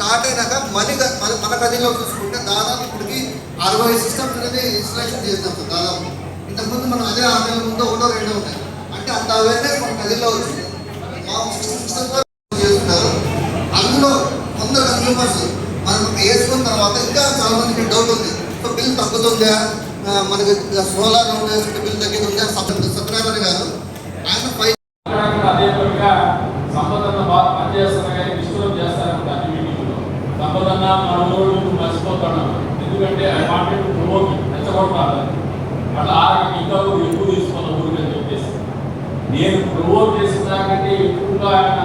Start అయినాక మళ్ళీ మన మన గదిలో చూసుకుంటే దాదాపు ఇప్పటికి అరవై సిస్టమ్స్ అనేది ఇన్స్టాలేషన్ చేసినాం సార్ దాదాపు. ఇంతకుముందు మనం అదే ఆన్లైన్ ముందు ఒకటో రెండో ఉంటాయి. అంటే అంత అవేర్నెస్ మన గదిలో వచ్చింది. మా సిస్టమ్స్ చేస్తున్నారు. అందులో కొందరు కన్స్యూమర్స్ మనం వేసుకున్న తర్వాత ఇంకా చాలా మందికి డౌట్ ఉంది. సో బిల్ తగ్గుతుందా? మనకి సోలార్ బిల్ తగ్గుతుందా? సత్యనారాయణ గారు ఆయన ఫైవ్ అదే విధంగా సంపదన్న బాగా పనిచేస్తున్నా కానీ డిస్టర్బ్ చేస్తారంట అన్ని మీటింగ్లో సంపదన్న మన ఊరు మర్చిపోతాడు ఎందుకంటే ఐ వాంటెడ్ టు ప్రమోట్ అట్లా ఇంకా ఎక్కువ తీసుకున్న ఊరికి అని చెప్పేసి. నేను ప్రమోట్ చేసిన దాకంటే ఎక్కువగా ఆయన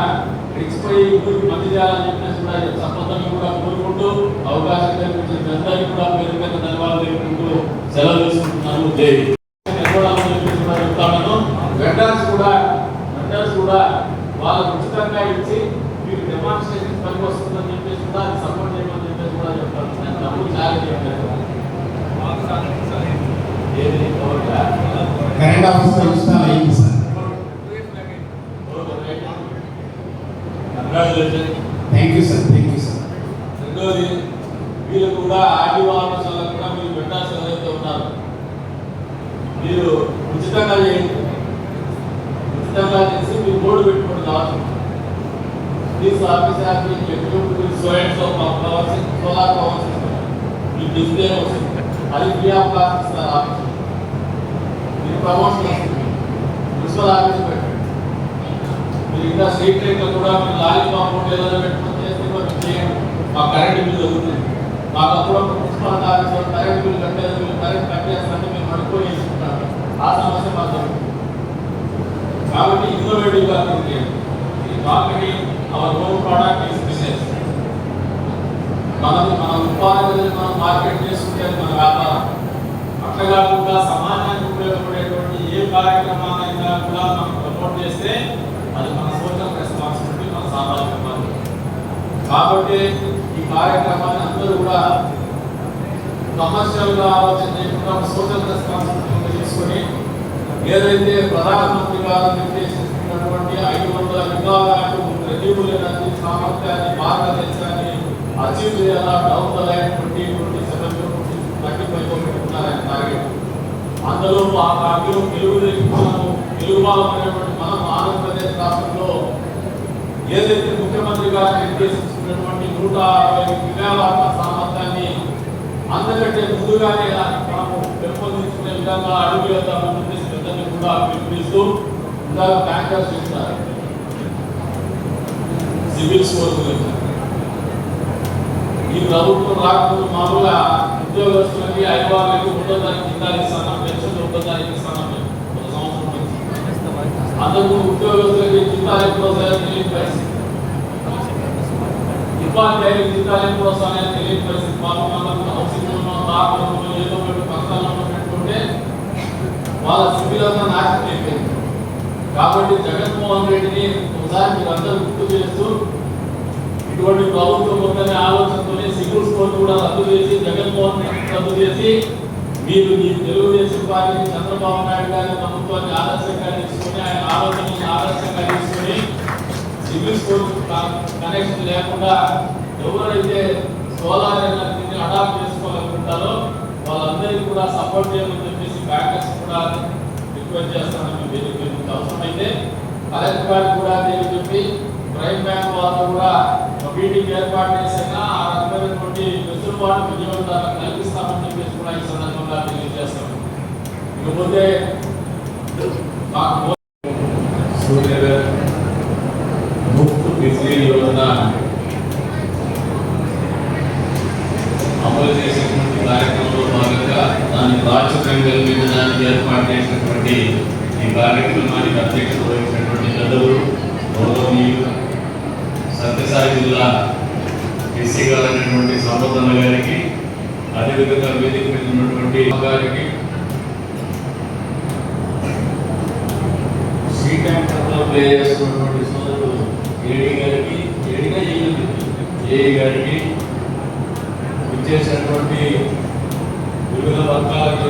రెచ్చిపోయి ఊరికి మంచి చేయాలని చెప్పేసి కూడా సంపదని కూడా కోరుకుంటూ అవకాశం కల్పించిన పెద్దలకి కూడా పేరు పెద్ద ధన్యవాదాలు తెలుపుకుంటూ సెలవు తీసుకుంటున్నాను. కూడా చెప్తాను వెండర్స్ కూడా వెండర్స్ కూడా వాళ్ళకు ఉచితంగా ఇచ్చి మీరు డెమాన్స్ట్రేషన్ పనికి వస్తుందని చెప్పేసి కూడా సపోర్ట్ చేయమని చెప్పేసి కూడా చెప్తాను నేను డబ్బులు కరెంట్ ఆఫీస్ ఇన్స్టాల్ అయింది sir. Thank you sir thank you sir రెండోది వీళ్ళు కూడా ఆఫీసర్లకు కూడా మీరు పెట్టాల్సిన ఉన్నారు మీరు ఉచితంగా చేయండి. ఉచితంగా చేసి మీరు బోర్డు పెట్టుకోండి కావచ్చు please office office equipment so and so power solar power system me display వస్తుంది. అది ఫ్రీ ఆఫ్ కాస్ట్ ఇస్తారు ఆఫీస్ మీరు ప్రమోషన్ మున్సిపల్ ఆఫీస్ పెట్టండి. మీరు ఇంకా స్ట్రీట్ లైట్లో కూడా మీరు లారీ కాంపౌండ్ ఏదైనా చేస్తే కూడా చేయండి. మా కరెంట్ బిల్ అవుతుంది. మాకు అప్పుడు మున్సిపల్ ఆఫీస్ కరెంట్ బిల్ కట్టేది మీరు కరెంట్ కట్టేస్తారంటే మేము అడుక్కొని వేసుకుంటాం ఆ సమస్య మాకు కాబట్టి థింక్ చేయండి. ఈ marketing our own product is business మనం మన ఉత్పాదనలు మనం మార్కెట్ చేసుకుంటే మన వ్యాపారం. చక్కగా కాకుండా సమాజానికి ఉపయోగపడేటువంటి ఏ కార్యక్రమాలైనా కూడా మనం ప్రమోట్ చేస్తే అది మన సోషల్ రెస్పాన్సిబిలిటీ మన సామాజిక బాధ్యత. కాబట్టి ఈ కార్యక్రమాన్ని అందరూ కూడా కమర్షియల్గా ఆలోచన చేయకుండా సోషల్ రెస్పాన్సిబిలిటీ తీసుకొని ఏదైతే ప్రధానమంత్రి గారు నిర్దేశించినటువంటి ఐదు వందల విభాగాలు రెన్యూబుల్ ఎనర్జీ సామర్థ్యాన్ని భారతదేశాన్ని అచీవ్ చేయాలా down the line twenty twenty seven twenty target అందులో ఆ పార్టీలో తెలుగు మనము తెలుగుబాలమైనటువంటి మనం ఆంధ్రప్రదేశ్ రాష్ట్రంలో ఏదైతే ముఖ్యమంత్రి గారు నిర్దేశించినటువంటి నూట అరవై గిగావాట్ల సామర్థ్యాన్ని అందుకంటే ముందుగానే మనము పెంపొందించుకునే విధంగా అడుగు వేద్దామని చెప్పేసి పెద్దల్ని కూడా పిలుపునిస్తూ ఇంకా బ్యాంకర్స్ చేస్తారు సివిల్స్ స్కోర్ ఈ ప్రభుత్వం రాకముందు మామూలుగా ఉద్యోగస్తులకి ఐదు వారికి ఒకటో తారీఖు జీతాలు ఇస్తాను పెన్షన్ ఒకటో తారీఖు ఇస్తాను ఒక సంవత్సరం అందుకు ఉద్యోగస్తులకి జీతాలు ఎప్పుడు వస్తాయో తెలియని పరిస్థితి. ఉపాధ్యాయులు జీతాలు ఎప్పుడు వస్తాయో తెలియని పరిస్థితి. పాపం వాళ్ళకు హౌసింగ్ లోనో ఏదో ఒకటి పక్కన పెట్టుకుంటే వాళ్ళ సివిల్ నాశనం అయిపోయింది. కాబట్టి జగన్మోహన్ రెడ్డిని ఒకసారి మీరు అందరూ గుర్తు చేస్తూ ఇటువంటి ప్రభుత్వం ఉందని ఆలోచన సివిల్ స్కోర్ కూడా రద్దు చేసి జగన్మోహన్ రెడ్డి రద్దు మీరు ఈ తెలుగుదేశం పార్టీ చంద్రబాబు నాయుడు గారి ప్రభుత్వాన్ని ఆదర్శంగా తీసుకొని ఆయన ఆలోచనని ఆదర్శంగా తీసుకొని సివిల్ స్కూల్ కనెక్షన్ లేకుండా ఎవరైతే సోలార్ ఎనర్జీని అడాప్ట్ చేసుకోవాలనుకుంటారో వాళ్ళందరికీ కూడా సపోర్ట్ చేయమని చెప్పేసి బ్యాంకర్స్ కూడా రిక్వెస్ట్ చేస్తానని వేదిక అవసరమైతే కలెక్టర్ గారికి కూడా తెలియజెప్పి ప్రైమ్ బ్యాంక్ వాళ్ళు కూడా మీటింగ్ ఏర్పాటు చేసినా ఆ రకమైనటువంటి వెసులుబాటు వినియోగదారులకు కల్పిస్తామని చెప్పేసి కూడా ఈ సందర్భంగా తెలియజేస్తాం ఇకపోతే మాకు సూర్యగారు ముఫ్త్ బిజిలీ యోజన అమలు చేసినటువంటి కార్యక్రమంలో భాగంగా దాన్ని ప్రాచుర్యం కల్పించడానికి ఏర్పాటు చేసినటువంటి ఈ కార్యక్రమానికి అధ్యక్షత వహించినటువంటి పెద్దలు గౌరవనీయులు సత్యసాయి జిల్లా ఎస్సీ గారైనటువంటి సంపదన్న గారికి అదేవిధంగా వేదిక మీద ఉన్నటువంటి గారికి సీ ట్యాంకర్లో ప్లే చేస్తున్నటువంటి సోదరుడు ఏడి గారికి ఏడిగా చేయండి ఏఈ గారికి ఇచ్చేసినటువంటి వివిధ వర్గాలకు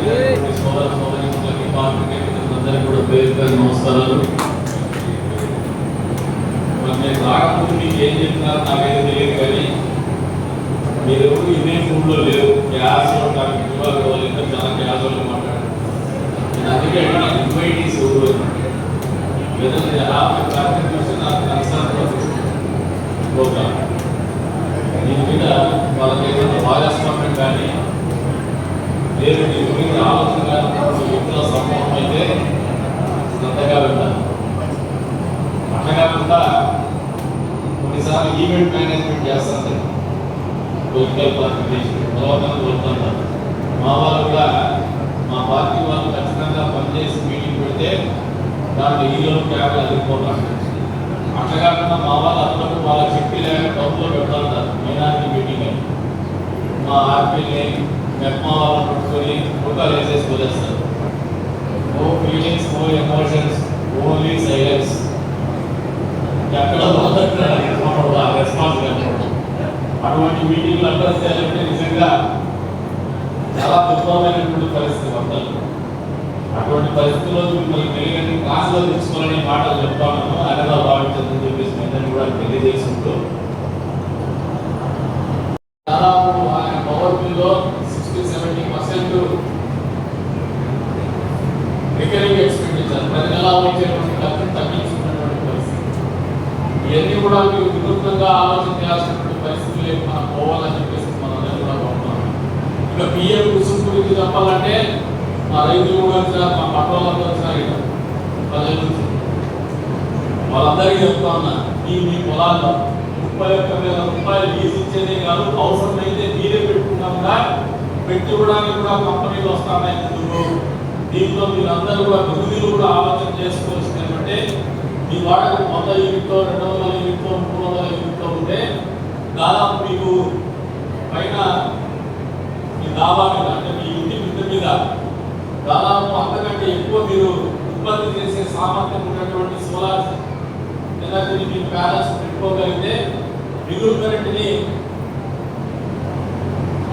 సోదర సోదరి పార్టీ అందరికీ కూడా పేరు పేరు నమస్కారాలు. మరి నేను రాకముందు మీకు ఏం చెప్తున్నారు నాకైతే తెలియదు కానీ మీరు ఇదే ఫుడ్లో లేరు. గ్యాస్ నాకు ఇంకా చాలా గ్యాస్ వాళ్ళు మాట్లాడారు నేను అందుకే నాకు ఇన్వైటీస్ ఎవరు ఎలా హ్యాపీ కాంట్రిబ్యూషన్ నాకు కన్సర్న్ ప్రోగ్రామ్ దీని మీద వాళ్ళకి ఏదైనా భాగస్వామ్యం కానీ లేదు దీని గురించి ఆలోచన కానీ వ్యక్తుల సమూహం అయితే శ్రద్ధగా వింటారు. అట్లా కాకుండా కొన్నిసార్లు ఈవెంట్ మేనేజ్మెంట్ చేస్తారు పొలిటికల్ పార్టీ బలవంతంగా కోరుతుంటారు మా వాళ్ళు కూడా మా పార్టీ వాళ్ళు ఖచ్చితంగా పనిచేసి మీటింగ్ పెడితే దాంట్లో ఈలో క్యాబ్లు అదిరిపోతారు అట్లా కాకుండా మా వాళ్ళు అప్పుడప్పుడు వాళ్ళ శక్తి లేక డబ్బులో పెడతారు మైనారిటీ మీటింగ్ అని. మా ఆర్పీని మెప్మా వాళ్ళని పట్టుకొని ఫోటోలు వేసేసి వదిలేస్తారు. No feelings no emotions only silence ఎక్కడ రెస్పాన్స్ అటువంటి మీటింగ్లు అడ్రస్ చేయాలంటే నిజంగా చాలా దుర్భరమైనటువంటి పరిస్థితి వర్తలు అటువంటి పరిస్థితుల్లో మిమ్మల్ని తెలియని క్లాసులో తెచ్చుకోవాలనే మాటలు చెప్తా ఉన్నాను. అన్నదా భావించదని చెప్పేసి మీ అందరినీ కూడా తెలియజేసుకుంటూ దాదాపు ఆయన పవర్ బిల్లో sixty seventy percent recurring expenditure ప్రతి నెల వచ్చేటువంటి ఖర్చు తగ్గించుకున్నటువంటి పరిస్థితి ఇవన్నీ కూడా మీరు వినూత్నంగా ఆలోచన చేయాల్సినటువంటి పరిస్థితులు మనం పోవాలని చెప్పేసి మనం అందరం కూడా కోరుతున్నాం ఇక పిఎం కుసుమ్ గురించి చెప్పాలంటే మా రైతులు కూడా వచ్చారు మా పట్టణాలందరూ వచ్చారు ఇక్కడ ప్రజల నుంచి వాళ్ళందరికీ చెప్తా ఉన్నా మీ మీ పొలాల్లో ముప్పై ఒక్క వేల రూపాయలు లీజ్ ఇచ్చేదే కాదు అవసరమైతే మీరే పెట్టుకున్నాక పెట్టుకోవడానికి కూడా కంపెనీలు వస్తున్నాయి ముందుకు దీంట్లో మీరందరూ కూడా మిగులు కూడా ఆలోచన చేసుకోవాల్సింది ఏమంటే మీ వాడకు వంద యూనిట్తో రెండు వందల యూనిట్తో మూడు వందల యూనిట్తో ఉంటే దాదాపు మీకు పైన మీ దాబా మీద అంటే మీ ఇంటి మిద్దె మీద దాదాపు అంతకంటే ఎక్కువ మీరు ఉత్పత్తి చేసే సామర్థ్యం ఉన్నటువంటి సోలార్ ఎనర్జీని మీరు బ్యాలెన్స్ పెట్టుకోగలిగితే మిగులు కరెంట్ని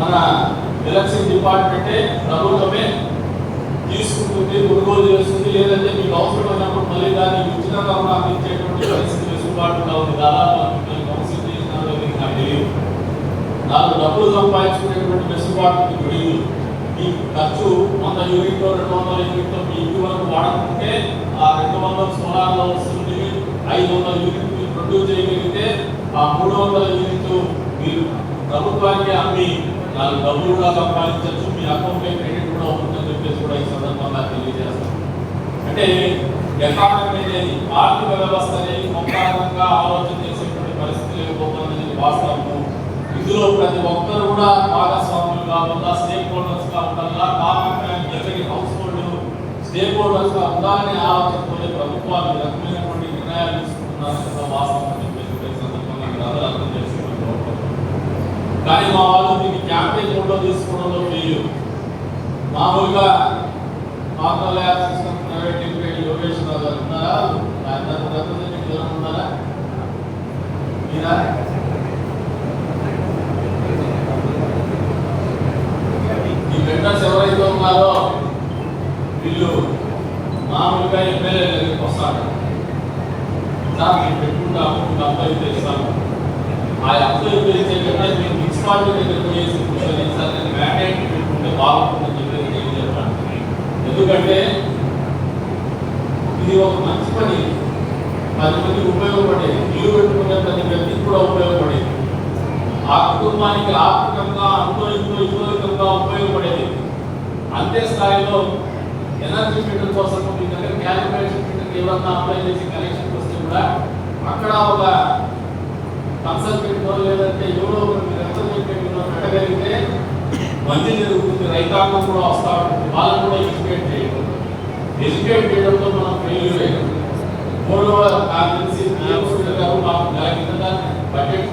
మన ఎలక్షన్ డిపార్ట్మెంటే ప్రభుత్వమే తీసుకుంటుంది కొనుగోలు చేస్తుంది లేదంటే మీకు అవసరం అయినప్పుడు మళ్ళీ దాన్ని ఉచితంగా అందించేటువంటి పరిస్థితి వెసులుబాటుగా ఉంది. దాదాపు మిమ్మల్ని కౌన్సిల్ చేసినారో నాకు తెలియదు. నాలుగు డబ్బులు సంపాదించుకునేటువంటి వెసులుబాటు మీకు తెలియదు మీ ఖర్చు వంద యూనిట్లో రెండు వందల యూనిట్లో మీ ఇంటి వరకు వాడకుంటే ఆ రెండు వందల సోలార్లో వస్తున్న ఐదు వందల యూనిట్ మీరు ప్రొడ్యూస్ చేయగలిగితే ఆ మూడు వందల యూనిట్ మీరు ప్రభుత్వానికి అమ్మి నాలుగు డబ్బులు కూడా సంపాదించవచ్చు. మీ అకౌంట్ క్రెడిట్ కూడా ఉంటుందని చెప్పేసి కూడా ఈ సందర్భంగా తెలియజేస్తాం. అంటే ఎకానమీ అనేది ఆర్థిక వ్యవస్థ అనేది మొత్తంగా ఆలోచన చేసేటువంటి పరిస్థితి లేకపోతుందని వాస్తవము. ఇందులో ప్రతి ఒక్కరు కూడా భాగస్వాములు కాకుండా స్టేక్ హోల్డర్స్గా ఉండాలా? కామన్ ఎవరి హౌస్ హోల్డ్ స్టేక్ హోల్డర్స్గా ఉండాలనే ఆలోచనతోనే ప్రభుత్వాలు ఈ రకమైనటువంటి నిర్ణయాలు తీసుకుంటున్నారని వాస్తవం అని చెప్పేసి సందర్భంగా మీరు అందరూ అర్థం చేసుకోవాలి కానీ మా వాళ్ళు దీన్ని క్యాంపెయిన్ ఫోటో తీసుకోవడంలో ఫెయిల్ మామూలుగా normal lab system private limited Yogesh Rao garu ఉన్నారా ఆయన రిప్రజెంటేటివ్ ఎవరైనా ఉన్నారా మీరా ఈ వెండర్స్ ఎవరైతే ఉన్నారో వీళ్ళు మామూలుగా ఎమ్మెల్యే దగ్గరికి వస్తారు మేము పెట్టుకుంటాము మీకు అబ్బాయి తెస్తాము ఆ అప్లై చేసే కన్నా మీరు మున్సిపాలిటీ దగ్గర పోయేసి కూర్చొని సార్ నేను మ్యాండేట్ పెట్టుకుంటే బాగుంటుందని చెప్పేసి నేను చెప్పాను ఎందుకంటే ఇది ఒక మంచి పని. పది మందికి ఉపయోగపడేది. ఇల్లు పెట్టుకునే ప్రతి వ్యక్తికి కూడా ఉపయోగపడేది. ఆ కుటుంబానికి ఆర్థికంగా అంతో ఇంతో ఇతోరికంగా ఉపయోగపడేది. అంతే స్థాయిలో ఎనర్జీ మీటర్ కోసం మీ దగ్గర క్యాలిక్యులేషన్ మీటర్ ఏమన్నా అప్లై చేసి కలిగి కూడా అక్కడ ఒక కన్సల్టెంట్ లేదంటే ఎవరో ఒకరు రిప్రజెంటేటివ్ పెట్టగలిగితే మంచి జరుగుతుంది. రైతాంగం కూడా వస్తా ఉంటుంది. వాళ్ళని కూడా ఎడ్యుకేట్ చేయడం ఎడ్యుకేట్ చేయడంతో మనం ఫెయిల్యూర్ అయ్యాం. మూడవ నాకు తెలిసి పిఎం సూర్య గారు మాకు నెల కింద బడ్జెట్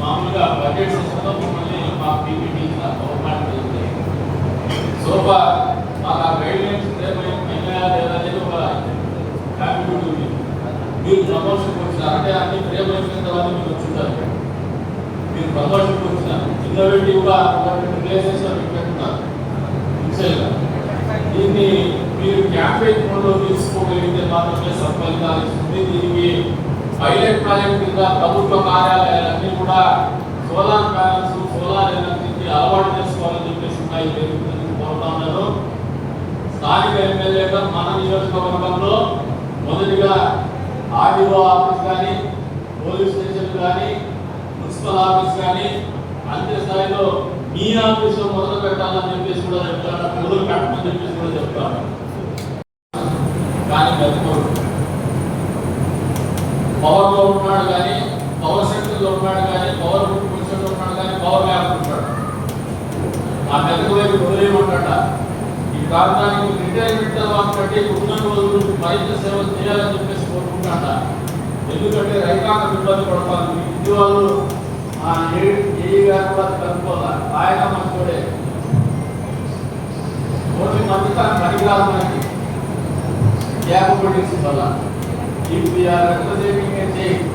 మామూలుగా బడ్జెట్ సంస్థలో మమ్మల్ని మాకు పీపీటీ గవర్నమెంట్ జరిగింది సోఫా మాకు ఆ గైడ్ లైన్స్ లేదనేది ఒక హ్యాపీ ఉంది మీరు ప్రమోషన్ వచ్చినారు అంటే అన్ని ప్రేమైపోయిన తర్వాత మీరు వచ్చింటారు. మీరు ప్రమోషన్ వచ్చినారు ఇన్నోవేటివ్గా ప్లేసెస్ పెట్టుకుంటారు దీన్ని మీరు క్యాంపెయిన్ మోడ్లో తీసుకోగలిగితే మాత్రమే సఫలితాలు ఇస్తుంది. దీనికి పైలట్ ప్రాజెక్ట్ కింద ప్రభుత్వ కార్యాలయాలన్నీ కూడా సోలార్ ప్యానల్స్ సోలార్ ఎనర్జీకి అలవాటు చేసుకోవాలని చెప్పేసి ఉన్నాయి. కోరుతా ఉన్నాను స్థానిక ఎమ్మెల్యేగా మన నియోజకవర్గంలో మొదటిగా ఆర్డీఓ ఆఫీస్ కానీ పోలీస్ స్టేషన్ కానీ మున్సిపల్ ఆఫీస్ కానీ అంతే స్థాయిలో మీ ఆఫీసులో మొదలు పెట్టాలని చెప్పేసి కూడా చెప్తాను. మొదలు పెట్టమని చెప్పేసి కూడా చెప్తాను. కానీ బతుకోడు పవర్లో ఉన్నాడు కానీ పవర్ సెక్టర్లో ఉన్నాడు కానీ పవర్ పొజిషన్లో ఉన్నాడు కానీ పవర్ లేకుంటాడు ఆ బతుకు వైపు వదిలేయమంటాడ ప్రాంతానికి రిటైర్మెంట్ తర్వాత కంటే ఉన్న రోజులు మరింత సేవ చేయాలని చెప్పేసి కోరుకుంటాడ ఎందుకంటే రైతాంగ ఇబ్బంది పడతారు ఉద్యోగాలు వాళ్ళు ఏఈ గారు కూడా కనుక్కోవాలి? ఆయన మంచోడే కొన్ని మంది తన పనికిరాదు మనకి క్యాపబిలిటీస్ వల్ల ఇప్పుడు వీఆర్ రిప్రజెంటింగ్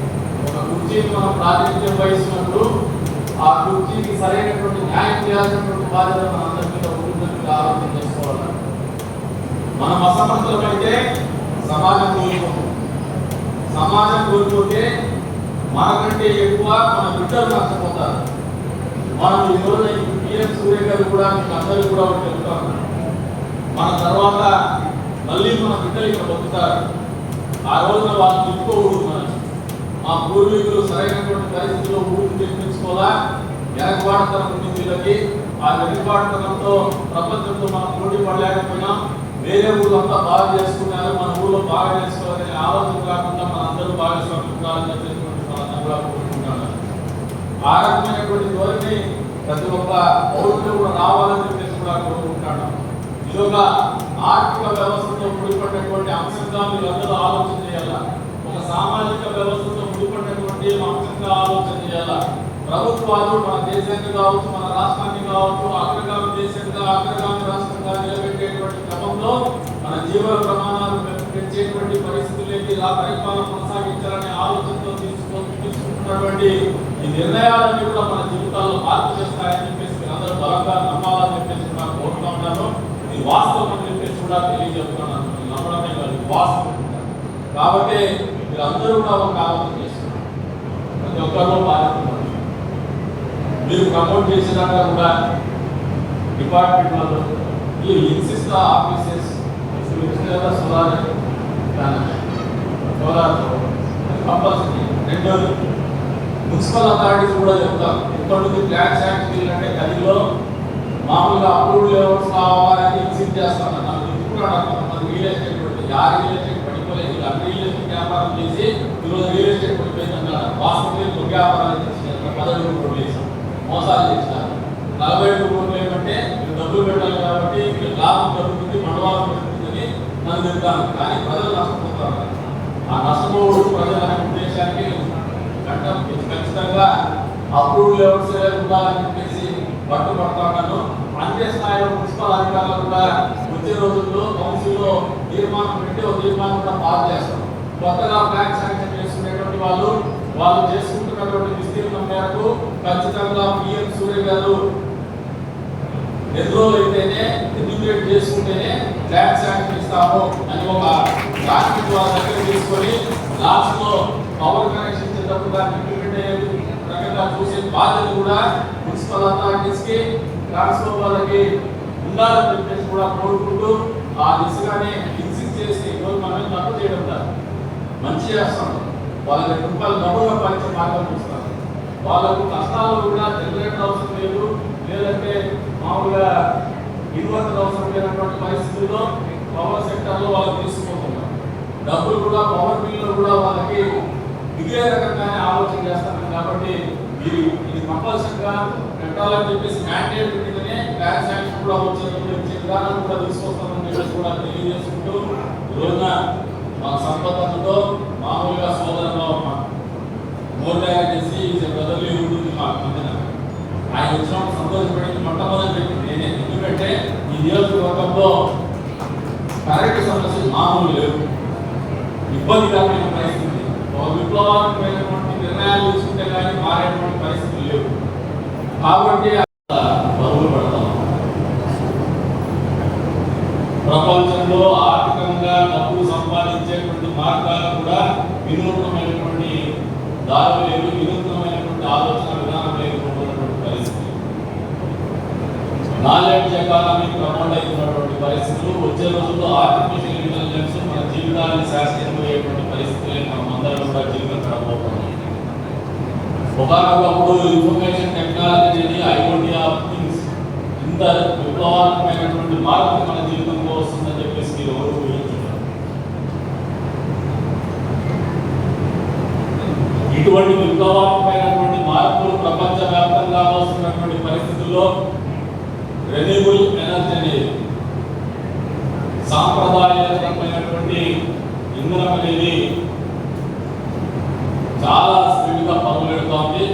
ఒక కుర్చీని మనం ప్రాతినిధ్యం వహిస్తున్నప్పుడు ఆ కుర్చీకి సరైనటువంటి న్యాయం చేయాల్సినటువంటి బాధ్యత మనందరికీ ఉంటుందని ఆలోచన చేసుకోవాలి? మనం అసమర్థులమైతే సమాజం కోల్పోతుంది సమాజం కోల్పోతే మనకంటే ఎక్కువ మన బిడ్డలు నష్టపోతారు. మనం ఈ రోజు పిఎం సూర్య గారు కూడా మీకు అందరూ కూడా ఒకటి మన తర్వాత మళ్ళీ మన బిడ్డలు ఇక్కడ బతుకుతారు. ఆ రోజున వాళ్ళు చెప్పుకోకూడదు మనం మా పూర్వీకులు సరైనటువంటి పరిస్థితుల్లో ఊరికి తెప్పించుకోవాలా? వెనకబాటుతనం ఉంది వీళ్ళకి. ఆ వెనుకబాటుతనంతో ప్రపంచంతో మనం పోటీ పడలేకపోయినా. వేరే ఊళ్ళంతా బాగా చేసుకున్నారు మన ఊళ్ళో బాగా చేసుకోవాలని ఆలోచన కాకుండా మన అందరూ భాగస్వామ్యం ఉండాలని చెప్పేసి కూడా కోరుకుంటున్నాను ఆ రకమైనటువంటి ధోరణి ప్రతి ఒక్క పౌరులు కూడా రావాలని చెప్పేసి కూడా కోరుకుంటాను ఇది ఒక ఆర్థిక వ్యవస్థతో ముడిపడినటువంటి అంశంగా మీరందరూ అందరూ ఆలోచన చేయాలా? ఒక సామాజిక వ్యవస్థతో ముడిపడినటువంటి అంశంగా ఆలోచన చేయాలా? ప్రభుత్వాలు మన దేశానికి కావచ్చు మన రాష్ట్రానికి కావచ్చు అక్కడ దేశంగా అగ్రగామి రాష్ట్రంగా నిలబెట్టేటువంటి క్రమంలో మన జీవన ప్రమాణాలు పెంచేటువంటి పరిస్థితులకి ఆ పరిపాలన కొనసాగించాలనే ఆలోచనతో తీసుకో తీసుకుంటున్నటువంటి ఈ నిర్ణయాలన్నీ కూడా మన జీవితాల్లో మార్పు చేస్తాయని చెప్పేసి అందరూ బలంగా నమ్మాలని చెప్పేసి నాకు కోరుతా ఉన్నాను. ఇది వాస్తవం అని చెప్పేసి కూడా తెలియజేస్తున్నాను. నమ్మడమే కాదు వాస్తవం. కాబట్టి మీరు అందరూ కూడా ఒక ఆలోచన చేస్తున్నారు. ప్రతి ఒక్కరిలో బాధ్యత మీరు ప్రమోట్ చేసినాక కూడా డిపార్ట్మెంట్ వాళ్ళు ఈ ఇన్సిస్ట్ ఆఫీసెస్ లేదా సోలార్ సోలార్ కంపల్సరీ రెండోది మున్సిపల్ అథారిటీస్ కూడా చెప్తారు ఇక్కడ నుంచి ప్లాన్ శాంక్షన్ అంటే గదిలో మామూలుగా అప్రూవ్ లెవెల్స్ కావాలని ఇన్సిట్ చేస్తాను నాకు చెప్పుకున్నాడు రియల్ ఎస్టేట్ పెట్టి ఆ రియల్ ఎస్టేట్ పడిపోలేదు ఇలా రియల్ ఎస్టేట్ వ్యాపారం చేసి ఈరోజు రియల్ ఎస్టేట్ పడిపోయింది అన్నారు వాస్తవం వ్యాపారాలు చేసి పదవి కోట్లు చేశారు మోసాలు చేసినారు. నలభై ఐదు ఏమంటే మీరు డబ్బులు పెట్టాలి కాబట్టి మీరు లాభం జరుగుతుంది మండవాలం పెరుగుతుందని నన్ను చెప్తాను కానీ ప్రజలు నష్టపోతారు. ఆ నష్టపోవడం ప్రజల ఉద్దేశానికి చట్టం ఖచ్చితంగా అప్రూవ్ లెవెల్స్ ఉండాలని చెప్పేసి పట్టుబడతా ఉన్నాను అంతే స్థాయిలో మున్సిపల్ అధికారులు కూడా వచ్చే రోజుల్లో కౌన్సిల్లో తీర్మానం పెట్టి ఒక తీర్మానం కూడా పాస్ చేస్తాం కొత్తగా ప్లాన్ శాంక్షన్ చేసుకునేటువంటి వాళ్ళు వాళ్ళు చేసుకుంటున్నటువంటి విస్తీర్ణం మేరకు ఖచ్చితంగా పిఎం సూర్య గారు ఎన్రోల్ అయితేనే ఎడ్యుకేట్ చేసుకుంటేనే ప్లాన్ శాంక్షన్ ఇస్తాము అని ఒక డాక్యుమెంట్ వాళ్ళ దగ్గర తీసుకొని లాస్ట్లో పవర్ కనెక్షన్ ఇచ్చేటప్పుడు దాన్ని ఇంప్లిమెంట్ అయ్యే రకంగా చూసే బాధ్యత కూడా మున్సిపల్ అథారిటీస్కి ట్రాన్స్పోర్ట్ వాళ్ళకి ఉండాలని చెప్పేసి కూడా కోరుకుంటూ ఆ దిశగానే ఇన్సిస్ట్ చేసి ఈరోజు మనమే తప్పు చేయడం కాదు. మంచి చేస్తాం. వాళ్ళకి రెండు రూపాయలు డబ్బులు సంపాదించే మార్గం చూస్తారు వాళ్ళకు కష్టాలు కూడా జనరేట్ అవసరం లేదు. లేదంటే మామూలుగా ఇన్వర్టర్ అవసరం లేనటువంటి పరిస్థితుల్లో పవర్ సెక్టర్లో వాళ్ళకి తీసుకుంటున్నారు. డబ్బులు కూడా పవర్ బిల్లు కూడా వాళ్ళకి ఇదే రకంగానే ఆలోచన చేస్తున్నారు కాబట్టి ఇది ఇది కంపల్సరిగా పెట్టాలని చెప్పేసి మ్యాండేట్ పెట్టిందనే గ్యాస్ శాంక్షన్ కూడా వచ్చేటప్పుడు చెప్పి విధానం కూడా తీసుకొస్తామని చెప్పేసి కూడా తెలియజేసుకుంటూ ఈరోజున మా సంపదతో మామూలుగా సోదరంగా ఉన్నాం మోర్ దాన్ చేసి బ్రదర్లీ ఉంటుంది మా మధ్యన ఆయన వచ్చినప్పుడు సంతోషపడింది మొట్టమొదటి వ్యక్తి నేనే. ఎందుకంటే ఈ నియోజకవర్గంలో కరెంటు సమస్యలు మామూలు లేవు. ఇబ్బందికరమైన పరిస్థితి ఒక విప్లవాత్మకమైనటువంటి నిర్ణయాలు తీసుకుంటే కానీ మారేటువంటి పరిస్థితులు లేవు. కాబట్టి అలా బరువులు పడతాం ప్రపంచంలో ఆర్థికంగా డబ్బు సంపాదించేటువంటి మార్గాలు కూడా వినూత్నమైనటువంటి దారులు లేవు వినూత్నమైనటువంటి ఆలోచన విధానం లేకపోతున్నటువంటి పరిస్థితి నాలెడ్జ్ ఎకానమీ ప్రమోట్ అవుతున్నటువంటి పరిస్థితులు. వచ్చే రోజుల్లో ఆర్టిఫిషియల్ ఇంటెలిజెన్స్ మన జీవితాన్ని శాసించబోయేటువంటి పరిస్థితులే మనం అందరం కూడా జీవించడబోతున్నాం ఒకప్పుడు ఇన్ఫర్మేషన్ టెక్నాలజీ అని ఐఓటీ ఆఫ్ థింగ్స్. ఇంత విప్లవాత్మకమైనటువంటి మార్పు మన జీవితంలో వస్తుందని చెప్పేసి మీరు ఎవరు ఊహించున్నారు ఇటువంటి విప్లవాత్మకమైనటువంటి మార్పులు ప్రపంచవ్యాప్తంగా వస్తున్నటువంటి పరిస్థితుల్లో రెన్యూబుల్ ఎనర్జీని సాంప్రదాయమైనటువంటి ఇంధనం అనేది చాలా స్పీడ్గా పరుగులెడుతోంది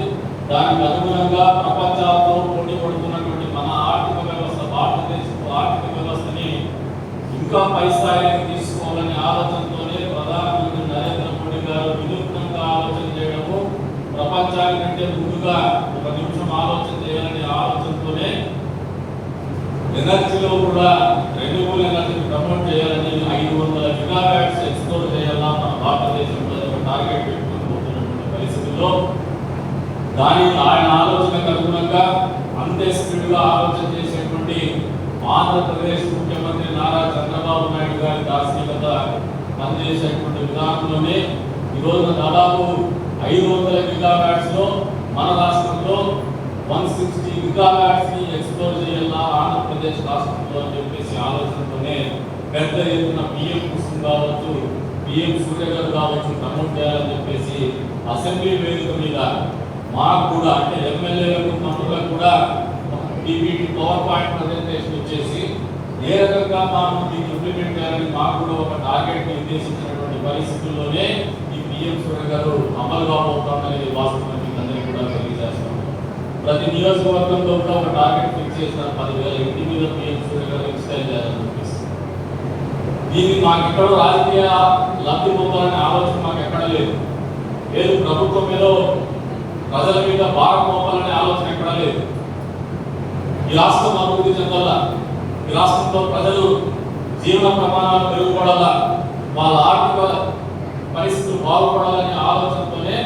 దానికి అనుగుణంగా ప్రపంచాలతో పోటీ పడుతున్నటువంటి మన ఆర్థిక వ్యవస్థ భారతదేశపు ఆర్థిక వ్యవస్థని ఇంకా పై స్థాయికి తీసుకోవాలనే ఆలోచనతోనే ప్రధానమంత్రి నరేంద్ర మోడీ గారు వినూత్నంగా ఆలోచన చేయడము ప్రపంచానికంటే ముందుగా ఒక నిమిషం ఆలోచన చేయాలనే ఆలోచనతోనే ఎనర్జీలో కూడా రెన్యూబుల్ ఎనర్జీని ప్రమోట్ చేయాలని ఐదు వందల గిగావాట్స్ ఎక్స్పోర్ట్ చేయాలా మన భారతదేశంలో టార్గెట్ పెట్టుకుని పోతున్నటువంటి పరిస్థితుల్లో దాని ఆయన ఆలోచనకు అనుగుణంగా అంతే స్పీడ్గా ఆలోచన చేసేటువంటి ఆంధ్రప్రదేశ్ ముఖ్యమంత్రి నారా చంద్రబాబు నాయుడు గారి దార్శనికత పనిచేసేటువంటి విధానంలోనే ఈ రోజున దాదాపు ఐదు వందల గిగావాట్స్ మన రాష్ట్రంలో వన్ సిక్స్టీ గిగావాట్స్ ఆంధ్రప్రదేశ్ రాష్ట్రంలో అని చెప్పేసి ఆలోచనతోనే పెద్ద ఎత్తున పిఎం కుసుమ్ కావచ్చు పిఎం సూర్య గారు కావచ్చు ప్రమోట్ చేయాలని చెప్పేసి అసెంబ్లీ వేదిక మీద మాకు కూడా అంటే ఎమ్మెల్యేలకు మంత్రులకు కూడా వీటి పవర్ పాయింట్ ప్రజెంటేషన్ ఇచ్చేసి ఏ రకంగా మనం దీన్ని ఇంప్లిమెంట్ చేయాలని మాకు కూడా ఒక టార్గెట్ నిర్దేశించినటువంటి పరిస్థితుల్లోనే ఈ పిఎం సూర్య గారు అమలు కాబోతుందనేది వాస్తవం అందరికీ కూడా తెలియజేస్తాం ప్రతి నియోజకవర్గంలో కూడా ఒక టార్గెట్ ఫిక్స్ చేసిన పదివేల ఇంటి పిఎం ఎక్స్టైల్ దీన్ని మాకు రాజకీయ లబ్ధి పొందాలనే ఆలోచన మాకు ఎక్కడ లేదు. లేదు ప్రభుత్వం మీద ప్రజల మీద భారం పోవాలనే ఆలోచన ఎక్కడ లేదు. ఈ రాష్ట్రం అభివృద్ధి చెందాల? ఈ రాష్ట్రంలో ప్రజలు జీవన ప్రమాణాలు పెరుగుపడాలా వాళ్ళ ఆర్థిక పరిస్థితులు బాగుపడాలనే ఆలోచనతోనే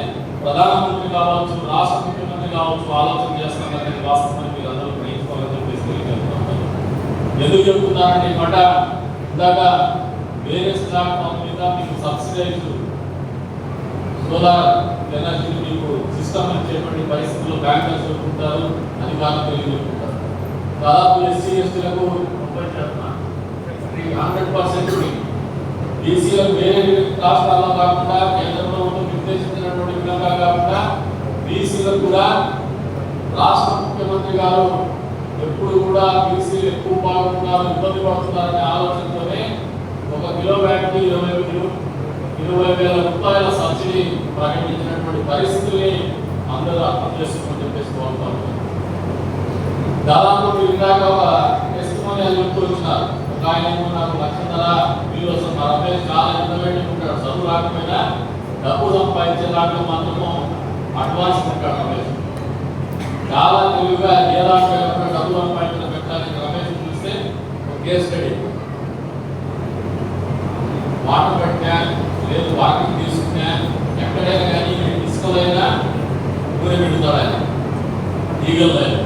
ప్రధానమంత్రి కావచ్చు రాష్ట్ర ముఖ్యమంత్రి కావచ్చు ఆలోచన చేస్తున్నారు వాస్తవాన్ని మీరు అందరూ గ్రహించుకోవాలని చెప్పేసి తెలియజేస్తున్నాను. ఎందుకు చెప్తున్నారంటే మాట ఇందాక వేరే ప్లాట్ఫామ్ మీద మీకు సబ్సిడైజ్ సోలార్ ఎనర్జీ మీకు సిస్టమ్ ఇచ్చేటువంటి పరిస్థితుల్లో బ్యాంకర్స్ చెప్పుకుంటారు అధికారులు తెలియజెప్పుకుంటారు దాదాపు ఎస్సీ ఎస్టీలకు ముప్పై శాతం. హండ్రెడ్ పర్సెంట్ బీసీలకు వేరే రాష్ట్రాల్లో కాకుండా కేంద్ర ప్రభుత్వం నిర్దేశించినటువంటి విధంగా కాకుండా బీసీలకు కూడా రాష్ట్ర ముఖ్యమంత్రి గారు ఎప్పుడు కూడా బీసీలు ఎక్కువ బాగున్నారు ఇబ్బంది పడుతున్నారనే ఆలోచనతోనే ఒక కిలో బ్యాట్కి ఇరవై వేలు ఇరవై వేల రూపాయల సబ్సిడీ ప్రకటించినటువంటి పరిస్థితుల్ని అందరూ అర్థం చేసుకోమని చెప్పేసి కోరుతాను. దాదాపు మీరు ఇందాక ఒక టెస్టిమోనియల్ చెప్తూ వచ్చినారు. ఒక ఆయన ఏమో నాకు లక్షన్నర వీళ్ళు వస్తారు మా అబ్బాయి చాలా ఇన్నోవేటివ్ ఉంటాడు చదువు రాకపోయినా డబ్బు సంపాదించే దాంట్లో మాత్రము అడ్వాన్స్ ఉంటాడు అబ్బాయి చాలా తెలివిగా ఏ దాంట్లో ఎవరైనా డబ్బు సంపాదించిన పెట్టడానికి రమేష్ చూస్తే ఒక కేస్ స్టడీ వాటర్ పెట్టినా లేదు వాకింగ్ తీసుకున్నా ఎక్కడైనా కానీ ఇసుకలైనా ఊరే పెడతాడు ఆయన ఈగలైనా